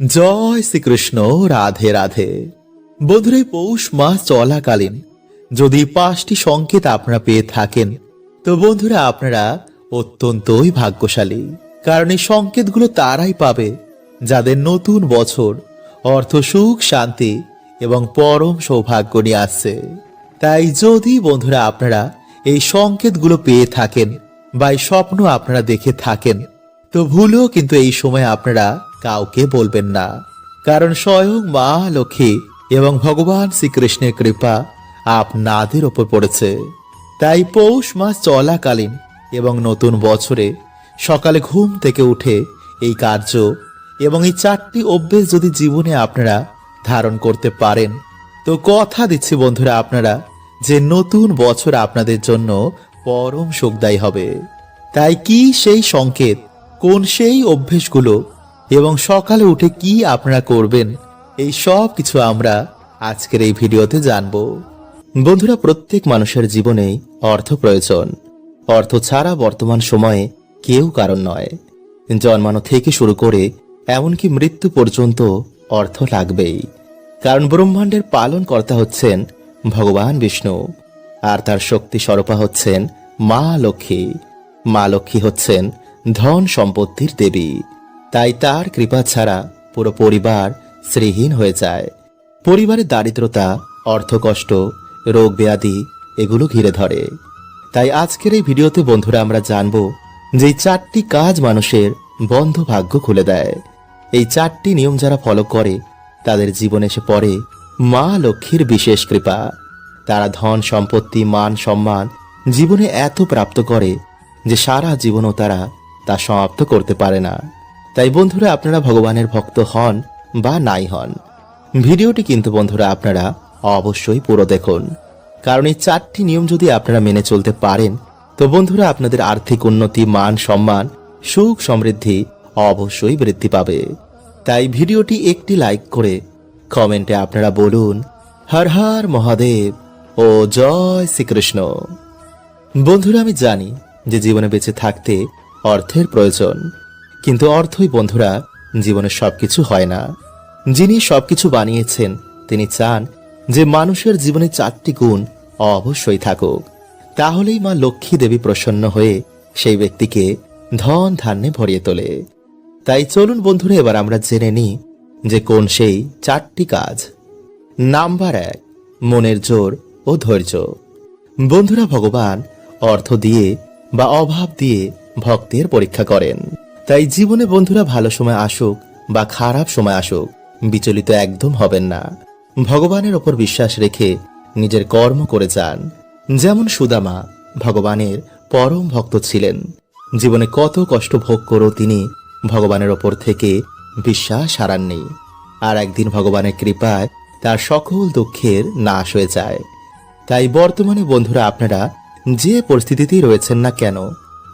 জয় শ্রীকৃষ্ণ, রাধে রাধে। বন্ধুরা পৌষ মাস চলাকালীন যদি পাঁচটি সংকেত আপনারা পেয়ে থাকেন, তো বন্ধুরা আপনারা অত্যন্তই ভাগ্যশালী। কারণ এই সংকেতগুলো তারাই পাবে যাদের নতুন বছর অর্থ সুখ, শান্তি এবং পরম সৌভাগ্য নিয়ে আসছে। তাই যদি বন্ধুরা আপনারা এই সংকেতগুলো পেয়ে থাকেন বা এই স্বপ্ন আপনারা দেখে থাকেন, তো ভুলেও কিন্তু এই সময় আপনারা কাউকে বলবেন না। কারণ স্বয়ং মা, লক্ষ্মী এবং ভগবান শ্রীকৃষ্ণের কৃপা আপনাদের ওপর পড়েছে। তাই পৌষ মাস চলাকালীন এবং নতুন বছরে সকালে ঘুম থেকে উঠে এই কার্য এবং এই চারটি অভ্যেস যদি জীবনে আপনারা ধারণ করতে পারেন, তো কথা দিচ্ছি বন্ধুরা আপনারা যে নতুন বছর আপনাদের জন্য পরম সুখদায়ী হবে। তাই কি সেই সংকেত, কোন সেই অভ্যেসগুলো এবং সকালে উঠে কি আপনারা করবেন, এই সব কিছু আমরা আজকের এই ভিডিওতে জানব। বন্ধুরা, প্রত্যেক মানুষের জীবনেই অর্থ প্রয়োজন। অর্থ ছাড়া বর্তমান সময়ে কেউ কারণ নয়। জন্মানো থেকে শুরু করে এমনকি মৃত্যু পর্যন্ত অর্থ লাগবেই। কারণ ব্রহ্মাণ্ডের পালন কর্তা হচ্ছেন ভগবান বিষ্ণু, আর তার শক্তি স্বরূপা হচ্ছেন মা লক্ষ্মী। মা লক্ষ্মী হচ্ছেন ধন সম্পত্তির দেবী। তাই তার কৃপা ছাড়া পুরো পরিবার শ্রীহীন হয়ে যায়। পরিবারের দারিদ্রতা, অর্থকষ্ট, রোগ ব্যাধি এগুলো ঘিরে ধরে। তাই আজকের এই ভিডিওতে বন্ধুরা আমরা জানব যে চারটি কাজ মানুষের বন্ধ ভাগ্য খুলে দেয়। এই চারটি নিয়ম যারা ফলো করে, তাদের জীবনে এসে পড়ে মা লক্ষ্মীর বিশেষ কৃপা। তারা ধন সম্পত্তি, মান সম্মান জীবনে এত প্রাপ্ত করে যে সারা জীবনও তারা তা সমাপ্ত করতে পারে না। তাই বন্ধুরা আপনারা ভগবানের ভক্ত হন বা নাই হন। ভিডিওটি কিন্তু বন্ধুরা আপনারা অবশ্যই পুরো দেখুন। কারণ এই চারটি নিয়ম যদি আপনারা মেনে চলতে পারেন, তো বন্ধুরা আপনাদের আর্থিক উন্নতি, মান সম্মান, সুখ সমৃদ্ধি অবশ্যই বৃদ্ধি পাবে। তাই ভিডিওটি একটি লাইক করে কমেন্টে আপনারা বলুন, হর হর মহাদেব ও জয় শ্রীকৃষ্ণ। বন্ধুরা আমি জানি যে জীবনে বেঁচে থাকতে অর্থের প্রয়োজন। কিন্তু অর্থই বন্ধুরা, জীবনে সবকিছু হয় না। যিনি সবকিছু বানিয়েছেন, তিনি চান যে মানুষের জীবনে চারটি গুণ অবশ্যই থাকুক। তাহলেই মা লক্ষ্মী দেবী প্রসন্ন হয়ে সেই ব্যক্তিকে ধন ধান্যে ভরিয়ে তোলে। তাই চলুন বন্ধুরা, এবার আমরা জেনে নিই যে কোন সেই চারটি কাজ। নাম্বার এক, মনের জোর ও ধৈর্য। বন্ধুরা, ভগবান অর্থ দিয়ে বা অভাব দিয়ে ভক্তের পরীক্ষা করেন। তাই জীবনে বন্ধুরা ভালো সময় আসুক বা খারাপ সময় আসুক, বিচলিত একদম হবেন না। ভগবানের ওপর বিশ্বাস রেখে নিজের কর্ম করে যান। যেমন সুদামা, ভগবানের পরম ভক্ত ছিলেন। জীবনে কত কষ্ট ভোগ করেও তিনি ভগবানের ওপর থেকে বিশ্বাস হারাননি। আর একদিন ভগবানের কৃপায় তার সকল দুঃখের নাশ হয়ে যায়। তাই বর্তমানে বন্ধুরা, আপনারা যে পরিস্থিতিতেই রয়েছেন না কেন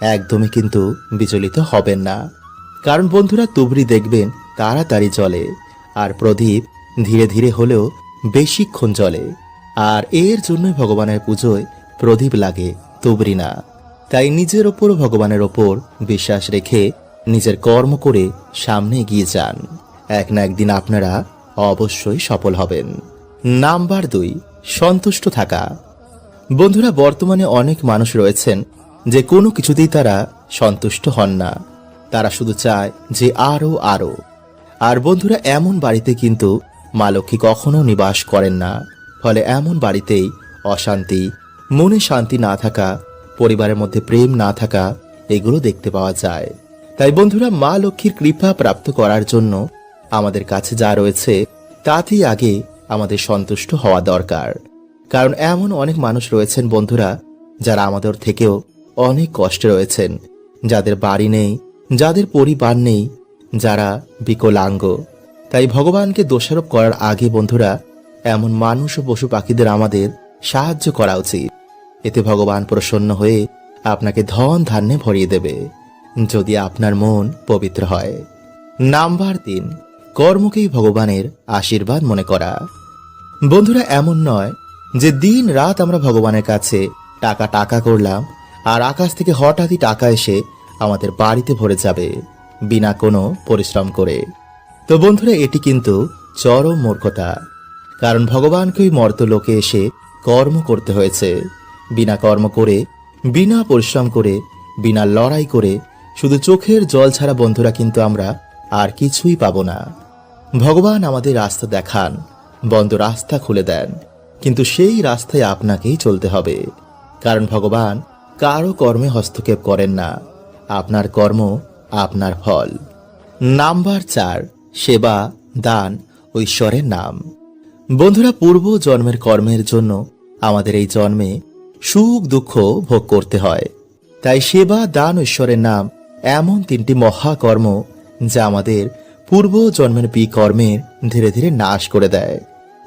একদমই কিন্তু বিচলিত হবেন না। কারণ বন্ধুরা, তুবড়ি দেখবেন তাড়াতাড়ি জলে আর প্রদীপ ধীরে ধীরে হলেও বেশিক্ষণ জলে আর এর জন্যই ভগবানের পুজোয় প্রদীপ লাগে, তুবড়ি না। তাই নিজের ওপর ভগবানের ওপর বিশ্বাস রেখে নিজের কর্ম করে সামনে এগিয়ে যান। এক না একদিন আপনারা অবশ্যই সফল হবেন। নাম্বার দুই, সন্তুষ্ট থাকা। বন্ধুরা, বর্তমানে অনেক মানুষ রয়েছেন যে কোনো কিছুতেই তারা সন্তুষ্ট হন না। তারা শুধু চায় যে আরও আরও। আর বন্ধুরা, এমন বাড়িতে কিন্তু মা লক্ষ্মী কখনো নিবাস করেন না। ফলে এমন বাড়িতেই অশান্তি, মনে শান্তি না থাকা, পরিবারের মধ্যে প্রেম না থাকা, এগুলো দেখতে পাওয়া যায়। তাই বন্ধুরা, মা লক্ষ্মীর কৃপা প্রাপ্ত করার জন্য আমাদের কাছে যা রয়েছে, তাতেই আগে আমাদের সন্তুষ্ট হওয়া দরকার। কারণ এমন অনেক মানুষ রয়েছেন বন্ধুরা, যারা আমাদের থেকেও অনেক কষ্টে রয়েছেন। যাদের বাড়ি নেই, যাদের পরিবার নেই, যারা বিকলাঙ্গ। তাই ভগবানকে দোষারোপ করার আগে বন্ধুরা, এমন মানুষ ও পশু পাখিদের আমাদের সাহায্য করা উচিত। এতে ভগবান প্রসন্ন হয়ে আপনাকে ধন ধান্যে ভরিয়ে দেবে, যদি আপনার মন পবিত্র হয়। নাম্বার তিন, কর্মকেই ভগবানের আশীর্বাদ মনে করা। বন্ধুরা, এমন নয় যে দিন রাত আমরা ভগবানের কাছে টাকা টাকা করলাম আর আকাশ থেকে হঠাৎই টাকা এসে আমাদের বাড়িতে ভরে যাবে, বিনা কোনো পরিশ্রম করে। তো বন্ধুরা, এটি কিন্তু চরম মূর্খতা, কারণ ভগবানকেই মর্ত লোকে এসে কর্ম করতে হয়েছে। বিনা কর্ম করে, বিনা পরিশ্রম করে, বিনা লড়াই করে, শুধু চোখের জল ছাড়া বন্ধুরা কিন্তু আমরা আর কিছুই পাবো না। ভগবান আমাদের রাস্তা দেখান, বন্ধ রাস্তা খুলে দেন, কিন্তু সেই রাস্তায় আপনাকেই চলতে হবে, কারণ ভগবান কারও কর্মে হস্তক্ষেপ করেন না। আপনার কর্ম আপনার ফল। নাম্বার চার, সেবা, দান ঈশ্বরের নাম। বন্ধুরা, পূর্ব জন্মের কর্মের জন্য আমাদের এই জন্মে সুখ, দুঃখ ভোগ করতে হয়। তাই সেবা, দান ঈশ্বরের নাম এমন তিনটি মহাকর্ম যা আমাদের পূর্ব জন্মের বিকর্মের ধীরে ধীরে নাশ করে দেয়।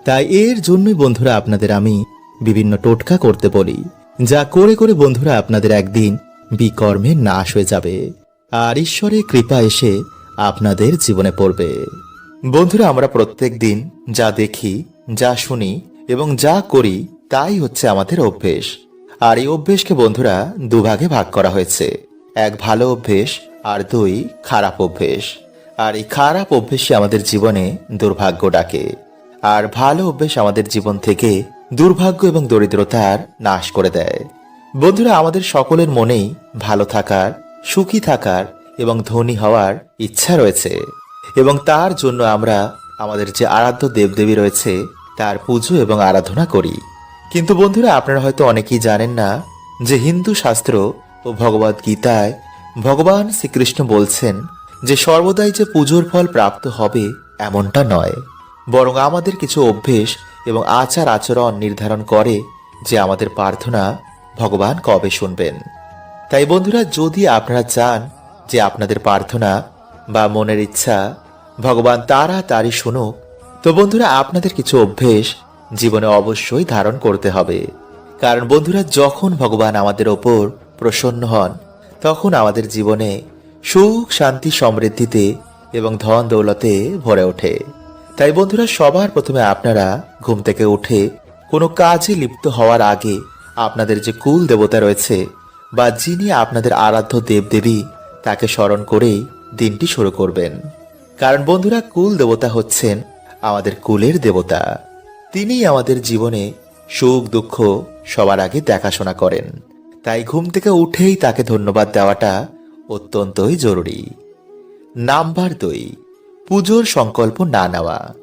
তাই এর জন্যই বন্ধুরা, আপনাদের আমি বিভিন্ন টোটকা করতে বলি। যা করে করে বন্ধুরা আপনাদের একদিন বিকর্মে নাশ হয়ে যাবে। আর ঈশ্বরের কৃপা এসে আপনাদের জীবনে পড়বে। বন্ধুরা, আমরা প্রত্যেক দিন যা দেখি, যা শুনি এবং যা করি, তাই হচ্ছে আমাদের অভ্যেস। আর এই অভ্যেসকে বন্ধুরা দুভাগে ভাগ করা হয়েছে। এক ভালো অভ্যেস আর দুই খারাপ অভ্যেস। আর এই খারাপ অভ্যেসই আমাদের জীবনে দুর্ভাগ্য ডাকে। আর ভালো অভ্যেস আমাদের জীবন থেকে দুর্ভাগ্য এবং দরিদ্রতার নাশ করে দেয়। বন্ধুরা, আমাদের সকলের মনেই ভালো থাকার, সুখী থাকার এবং ধনী হওয়ার ইচ্ছা রয়েছে এবং তার জন্য আমরা আমাদের যে আরাধ্য দেবদেবী রয়েছে, তার পুজো এবং আরাধনা করি। কিন্তু বন্ধুরা, আপনারা হয়তো অনেকেই জানেন না যে হিন্দু শাস্ত্র ও ভগবদ গীতায় ভগবান শ্রীকৃষ্ণ বলছেন যে সর্বদাই যে পুজোর ফল প্রাপ্ত হবে এমনটা নয়। বরং আমাদের কিছু অভ্যেস এবং আচার আচরণ নির্ধারণ করে যে আমাদের প্রার্থনা ভগবান কবে শুনবেন। তাই বন্ধুরা, যদি আপনারা চান যে আপনাদের প্রার্থনা বা মনের ইচ্ছা ভগবান তাড়াতাড়ি শুনুক, তো বন্ধুরা, আপনাদের কিছু অভ্যেস জীবনে অবশ্যই ধারণ করতে হবে। কারণ বন্ধুরা, যখন ভগবান আমাদের ওপর প্রসন্ন হন, তখন আমাদের জীবনে সুখ, শান্তি, সমৃদ্ধিতে এবং ধন দৌলতে ভরে ওঠে। তাই বন্ধুরা, সবার প্রথমে আপনারা ঘুম থেকে উঠে কোনো কাজে লিপ্ত হওয়ার আগে আপনাদের যে কুল দেবতা রয়েছে বা যিনি আপনাদের আরাধ্য দেবদেবী, তাকে স্মরণ করেই দিনটি শুরু করবেন। কারণ বন্ধুরা, কুল দেবতা হচ্ছেন আমাদের কুলের দেবতা। তিনি আমাদের জীবনে সুখ, দুঃখ সবার আগে দেখাশোনা করেন। তাই ঘুম থেকে উঠেই তাকে ধন্যবাদ দেওয়াটা অত্যন্তই জরুরি। নাম্বার দুই পুজোর সংকল্প না নেওয়া।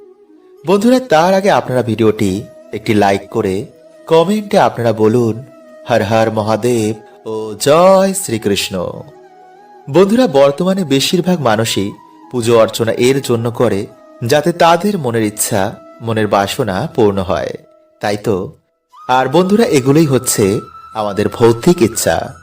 বন্ধুরা, তার আগে আপনারা ভিডিওটি একটি লাইক করে কমেন্টে আপনারা বলুন, হর হর মহাদেব ও জয় শ্রীকৃষ্ণ। বন্ধুরা, বর্তমানে বেশিরভাগ মানুষই পুজো অর্চনা এর জন্য করে, যাতে তাদের মনের ইচ্ছা, মনের বাসনা পূর্ণ হয়। তাই তো? আর বন্ধুরা, এগুলোই হচ্ছে আমাদের ভৌতিক ইচ্ছা।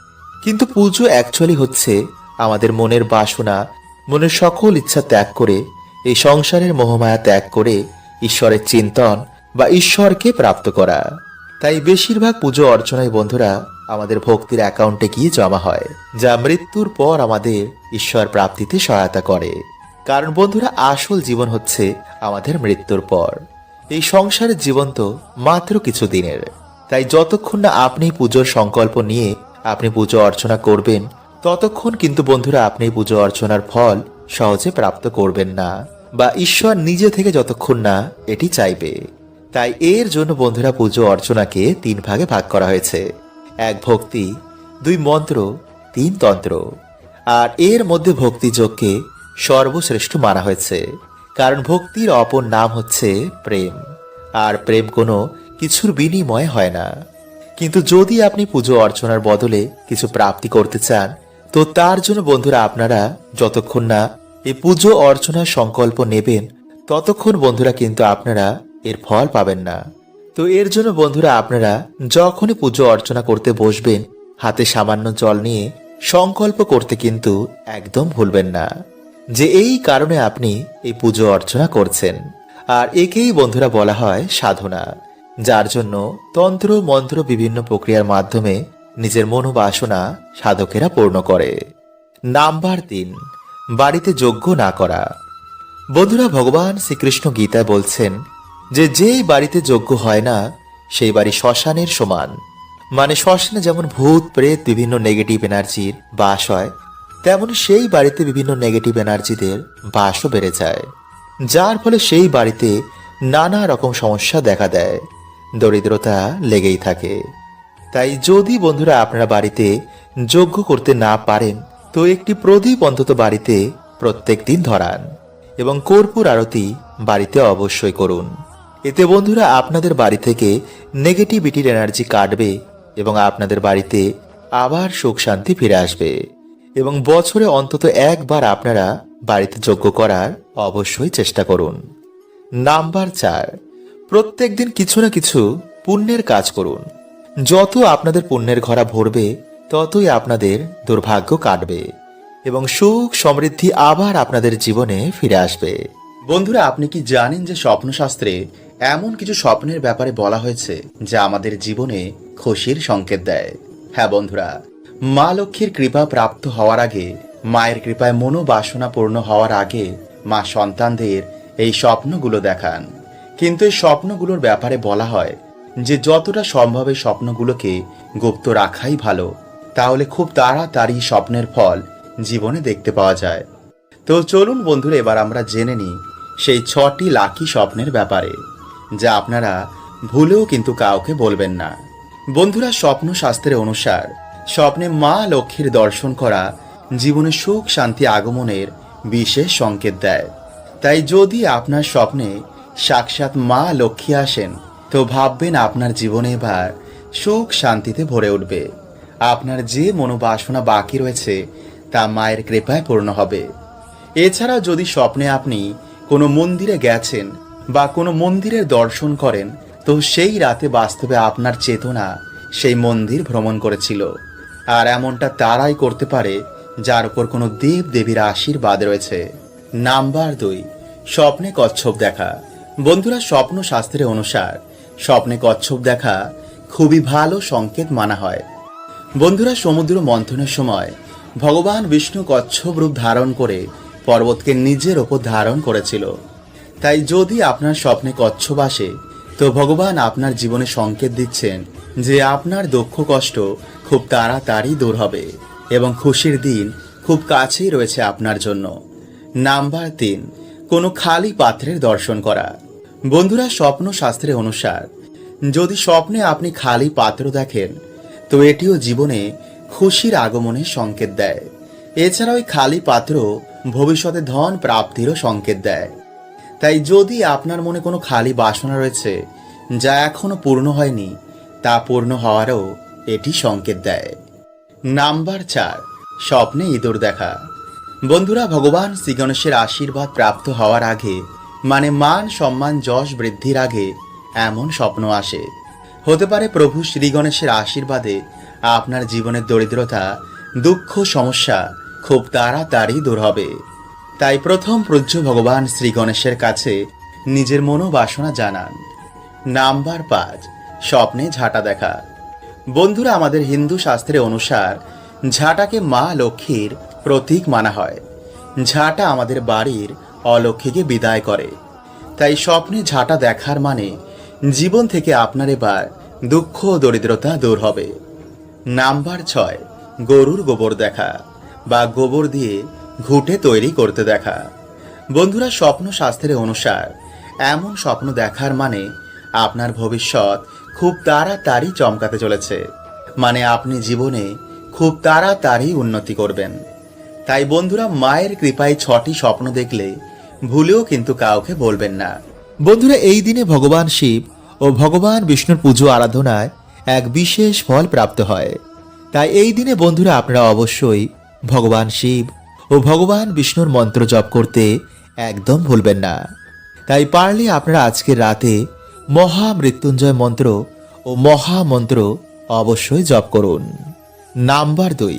কিন্তু পুজো অ্যাকচুয়ালি হচ্ছে আমাদের মনের বাসনা মনের সকল ইচ্ছা ত্যাগ করে, এই সংসারের মোহমায়া ত্যাগ করে ঈশ্বরের চিন্তন বা ঈশ্বরকে প্রাপ্ত করা। তাই বেশিরভাগ পুজো অর্চনায় বন্ধুরা আমাদের ভক্তির অ্যাকাউন্টে গিয়ে জমা হয়, যা মৃত্যুর পর আমাদের ঈশ্বর প্রাপ্তিতে সহায়তা করে। কারণ বন্ধুরা, আসল জীবন হচ্ছে আমাদের মৃত্যুর পর। এই সংসারের জীবন তো মাত্র কিছু দিনের। তাই যতক্ষণ না আপনি পুজোর সংকল্প নিয়ে আপনি পুজো অর্চনা করবেন ততক্ষণ কিন্তু বন্ধুরা আপনি পুজো অর্চনার ফল সহজে প্রাপ্ত করবেন না, বা ঈশ্বর নিজে থেকে যতক্ষণ না এটি চাইবে। তাই এর জন্য বন্ধুরা পুজো অর্চনাকে তিন ভাগে ভাগ করা হয়েছে। এক ভক্তি, দুই মন্ত্র, তিন তন্ত্র। আর এর মধ্যে ভক্তিযোগকে সর্বশ্রেষ্ঠ মানা হয়েছে। কারণ ভক্তির অপর নাম হচ্ছে প্রেম। আর প্রেম কোনো কিছুর বিনিময় হয় না। কিন্তু যদি আপনি পুজো অর্চনার বদলে কিছু প্রাপ্তি করতে চান তো তার জন্য বন্ধুরা আপনারা যতক্ষণ না এই পুজো অর্চনার সংকল্প নেবেন, ততক্ষণ বন্ধুরা কিন্তু আপনারা এর ফল পাবেন না। তো এর জন্য বন্ধুরা আপনারা যখনই পুজো অর্চনা করতে বসবেন, হাতে সামান্য জল নিয়ে সংকল্প করতে কিন্তু একদম ভুলবেন না যে এই কারণে আপনি এই পুজো অর্চনা করছেন। আর একেই বন্ধুরা বলা হয় সাধনা, যার জন্য তন্ত্র, মন্ত্র বিভিন্ন প্রক্রিয়ার মাধ্যমে নিজের মনোবাসনা সাধকেরা পূর্ণ করে। নাম্বার তিন বাড়িতে যজ্ঞ না করা। বন্ধুরা, ভগবান শ্রীকৃষ্ণ গীতায় বলছেন যে, যেই বাড়িতে যজ্ঞ হয় না, সেই বাড়ি শ্মশানের সমান। মানে শ্মশানে যেমন ভূত, প্রেত বিভিন্ন নেগেটিভ এনার্জির বাস হয়, তেমন সেই বাড়িতে বিভিন্ন নেগেটিভ এনার্জিদের বাসও বেড়ে যায়। যার ফলে সেই বাড়িতে নানা রকম সমস্যা দেখা দেয়। দরিদ্রতা লেগেই থাকে। তাই যদি বন্ধুরা আপনারা বাড়িতে যোগ্য করতে না পারেন, তো একটি প্রদীপ অন্তত বাড়িতে প্রত্যেক দিন ধরান এবং কর্পূর আরতি বাড়িতে অবশ্যই করুন। এতে বন্ধুরা আপনাদের বাড়ি থেকে নেগেটিভিটির এনার্জি কাটবে এবং আপনাদের বাড়িতে আবার সুখ শান্তি ফিরে আসবে এবং বছরে অন্তত একবার আপনারা বাড়িতে যোগ্য করার অবশ্যই চেষ্টা করুন। নাম্বার চার প্রত্যেক দিন কিছু না কিছু পুণ্যের কাজ করুন। যত আপনাদের পুণ্যের ঘরা ভরবে, ততই আপনাদের দুর্ভাগ্য কাটবে এবং সুখ সমৃদ্ধি আবার আপনাদের জীবনে ফিরে আসবে। বন্ধুরা, আপনি কি জানেন যে স্বপ্নশাস্ত্রে এমন কিছু স্বপ্নের ব্যাপারে বলা হয়েছে যা আমাদের জীবনে খুশির সংকেত দেয়? হ্যাঁ বন্ধুরা, মা লক্ষ্মীর কৃপা প্রাপ্ত হওয়ার আগে, মায়ের কৃপায় মনোবাসনা পূর্ণ হওয়ার আগে মা সন্তানদের এই স্বপ্নগুলো দেখান। কিন্তু এই স্বপ্নগুলোর ব্যাপারে বলা হয় যে যতটা সম্ভব স্বপ্নগুলোকে গুপ্ত রাখাই ভালো, তাহলে খুব তাড়াতাড়ি স্বপ্নের ফল জীবনে দেখতে পাওয়া যায়। তো চলুন বন্ধুরা, এবার আমরা জেনে নিই সেই ছটি লাকি স্বপ্নের ব্যাপারে, যা আপনারা ভুলেও কিন্তু কাউকে বলবেন না। বন্ধুরা, স্বপ্ন শাস্ত্রের অনুসার, স্বপ্নে মা লক্ষ্মীর দর্শন করা জীবনে সুখ, শান্তি আগমনের বিশেষ সংকেত দেয়। তাই যদি আপনার স্বপ্নে সাক্ষাৎ মা লক্ষ্মী আসেন তো ভাববেন আপনার জীবনে এবার সুখ শান্তিতে ভরে উঠবে। আপনার যে মনোবাসনা বাকি রয়েছে, তা মায়ের কৃপায় পূর্ণ হবে। এছাড়াও যদি স্বপ্নে আপনি কোনো মন্দিরে গেছেন বা কোনো মন্দিরের দর্শন করেন, তো সেই রাতে বাস্তবে আপনার চেতনা সেই মন্দির ভ্রমণ করেছিল। আর এমনটা তারাই করতে পারে, যার উপর কোনো দেব দেবীর আশীর্বাদ রয়েছে। নাম্বার দুই, স্বপ্নে কচ্ছপ দেখা। বন্ধুরা, স্বপ্ন শাস্ত্রের অনুসার স্বপ্নে কচ্ছপ দেখা খুবই ভালো সংকেত মানা হয়। বন্ধুরা, সমুদ্র মন্থনের সময় ভগবান বিষ্ণু কচ্ছপ রূপ ধারণ করে পর্বতকে নিজের ওপর ধারণ করেছিল। তাই যদি আপনার স্বপ্নে কচ্ছপ আসে, তো ভগবান আপনার জীবনে সংকেত দিচ্ছেন যে আপনার দুঃখ কষ্ট খুব তাড়াতাড়ি দূর হবে এবং খুশির দিন খুব কাছেই রয়েছে আপনার জন্য। নাম্বার তিন, কোনো খালি পাত্রের দর্শন করা। বন্ধুরা, স্বপ্ন শাস্ত্রের অনুসার, যদি স্বপ্নে আপনি খালি পাত্র দেখেন, তো এটিও জীবনে খুশির আগমনের সংকেত দেয়। এছাড়া ওই খালি পাত্র ভবিষ্যতে ধন প্রাপ্তিরও সংকেত দেয়। তাই যদি আপনার মনে কোনো খালি বাসনা রয়েছে, যা এখনও পূর্ণ হয়নি, তা পূর্ণ হওয়ারও এটি সংকেত দেয়। নাম্বার চার, স্বপ্নে ইঁদুর দেখা। বন্ধুরা, ভগবান শ্রী গণেশের আশীর্বাদ প্রাপ্ত হওয়ার আগে মানে মান, সম্মান, যশ বৃদ্ধির আগে এমন স্বপ্ন আসে। হতে পারে প্রভু শ্রী গণেশের আশীর্বাদে আপনার জীবনের দরিদ্রতা, দুঃখ, সমস্যা খুব তাড়াতাড়ি দূর হবে। তাই প্রথম পূজ্য ভগবান শ্রী গণেশের কাছে নিজের মনোবাসনা জানান। নাম্বার পাঁচ, স্বপ্নে ঝাঁটা দেখা। বন্ধুরা, আমাদের হিন্দু শাস্ত্রে অনুসার ঝাঁটাকে মা লক্ষ্মীর প্রতীক মানা হয়। ঝাঁটা আমাদের বাড়ির অলক্ষ্মীকে বিদায় করে। তাই স্বপ্নে ঝাঁটা দেখার মানে জীবন থেকে আপনার এবার দুঃখ দরিদ্রতা দূর হবে। নাম্বার ছয়, গরুর গোবর দেখা বা গোবর দিয়ে ঘুঁটে তৈরি করতে দেখা। বন্ধুরা, স্বপ্ন শাস্ত্রের অনুসার এমন স্বপ্ন দেখার মানে আপনার ভবিষ্যৎ খুব তাড়াতাড়ি চমকাতে চলেছে। মানে আপনি জীবনে খুব তাড়াতাড়ি উন্নতি করবেন। তাই বন্ধুরা মায়ের কৃপায় ছটি স্বপ্ন দেখলে ভুলেও কিন্তু কাউকে বলবেন না। বন্ধুরা, এই দিনে ভগবান শিব ও ভগবান বিষ্ণুর পুজো আরাধনায় এক বিশেষ ফল প্রাপ্ত হয়। তাই এই দিনে বন্ধুরা আপনারা অবশ্যই ভগবান শিব ও ভগবান বিষ্ণুর মন্ত্র জপ করতে একদম ভুলবেন না। তাই পারলে আপনারা আজকের রাতে মহা মৃত্যুঞ্জয় মন্ত্র ও মহামন্ত্র অবশ্যই জপ করুন। নাম্বার দুই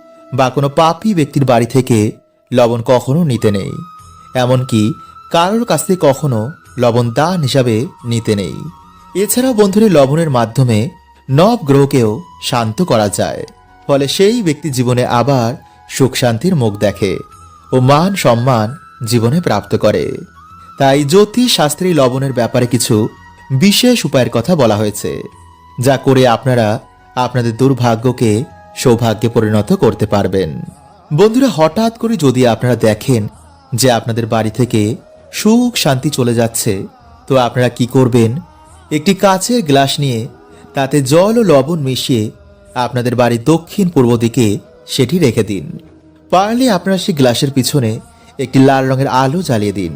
বা কোনো পাপী ব্যক্তির বাড়ি থেকে লবণ কখনো নিতে নেই। এমনকি কারোর কাছ থেকে কখনো লবণ দান হিসাবে নিতে নেই। এছাড়াও বন্ধুরা লবণের মাধ্যমে নব গ্রহকেও শান্ত করা যায়। ফলে সেই ব্যক্তি জীবনে আবার সুখ শান্তির মুখ দেখে ও মান সম্মান জীবনে প্রাপ্ত করে। তাই জ্যোতিষ শাস্ত্রী লবণের ব্যাপারে কিছু বিশেষ উপায়ের কথা বলা হয়েছে, যা করে আপনারা আপনাদের দুর্ভাগ্যকে সৌভাগ্যে পরিণত করতে পারবেন। বন্ধুরা, হঠাৎ করে যদি আপনারা দেখেন যে আপনাদের বাড়ি থেকে সুখ, শান্তি চলে যাচ্ছে, তো আপনারা কি করবেন? একটি কাচের গ্লাস নিয়ে তাতে জল ও লবণ মিশিয়ে আপনাদের বাড়ির দক্ষিণ পূর্ব দিকে সেটি রেখে দিন। পারলে আপনারা সেই গ্লাসের পিছনে একটি লাল রঙের আলো জ্বালিয়ে দিন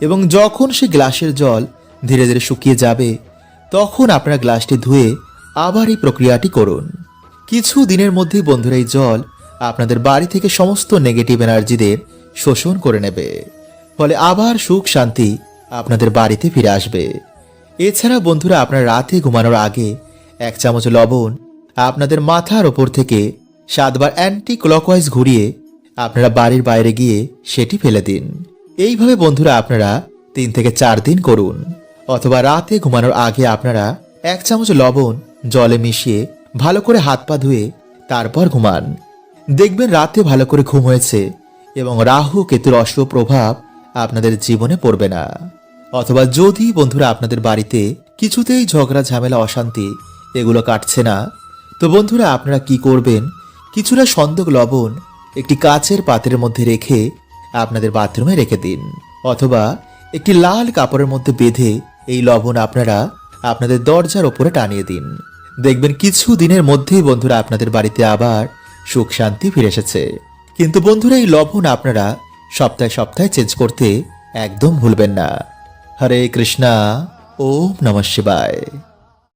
এবং যখন সেই গ্লাসের জল ধীরে ধীরে শুকিয়ে যাবে, তখন আপনারা গ্লাসটি ধুয়ে আবার এই প্রক্রিয়াটি করুন। কিছু দিনের মধ্যেই বন্ধুরা এই জল আপনাদের বাড়ি থেকে সমস্ত নেগেটিভ এনার্জিদের শোষণ করে নেবে। ফলে আবার সুখ শান্তি আপনাদের বাড়িতে ফিরে আসবে। এছাড়া বন্ধুরা আপনার রাতে ঘুমানোর আগে এক চামচ লবণ আপনাদের মাথার ওপর থেকে সাতবার অ্যান্টি ক্লকওয়াইজ ঘুরিয়ে আপনারা বাড়ির বাইরে গিয়ে সেটি ফেলে দিন। এইভাবে বন্ধুরা আপনারা তিন থেকে চার দিন করুন। অথবা রাতে ঘুমানোর আগে আপনারা এক চামচ লবণ জলে মিশিয়ে ভালো করে হাত পা ধুয়ে তারপর ঘুমান। দেখবেন রাতে ভালো করে ঘুম হয়েছে এবং রাহু, কেতুর অশুভ প্রভাব আপনাদের জীবনে পড়বে না। অথবা যদি বন্ধুরা আপনাদের বাড়িতে কিছুতেই ঝগড়া, ঝামেলা, অশান্তি এগুলো কাটছে না, তো বন্ধুরা আপনারা কি করবেন? কিছুটা সন্দক লবণ একটি কাচের পাত্রের মধ্যে রেখে আপনাদের বাথরুমে রেখে দিন। অথবা একটি লাল কাপড়ের মধ্যে বেঁধে এই লবণ আপনারা আপনাদের দরজার ওপরে টানিয়ে দিন। দেখবেন কিছু দিনের মধ্যেই বন্ধুরা আপনাদের বাড়িতে আবার সুখ শান্তি ফিরে এসেছে। কিন্তু বন্ধুরা, এই লবণ আপনারা সপ্তাহে সপ্তাহে চেঞ্জ করতে একদম ভুলবেন না। হরে কৃষ্ণা, ওম নমঃ শিবায়।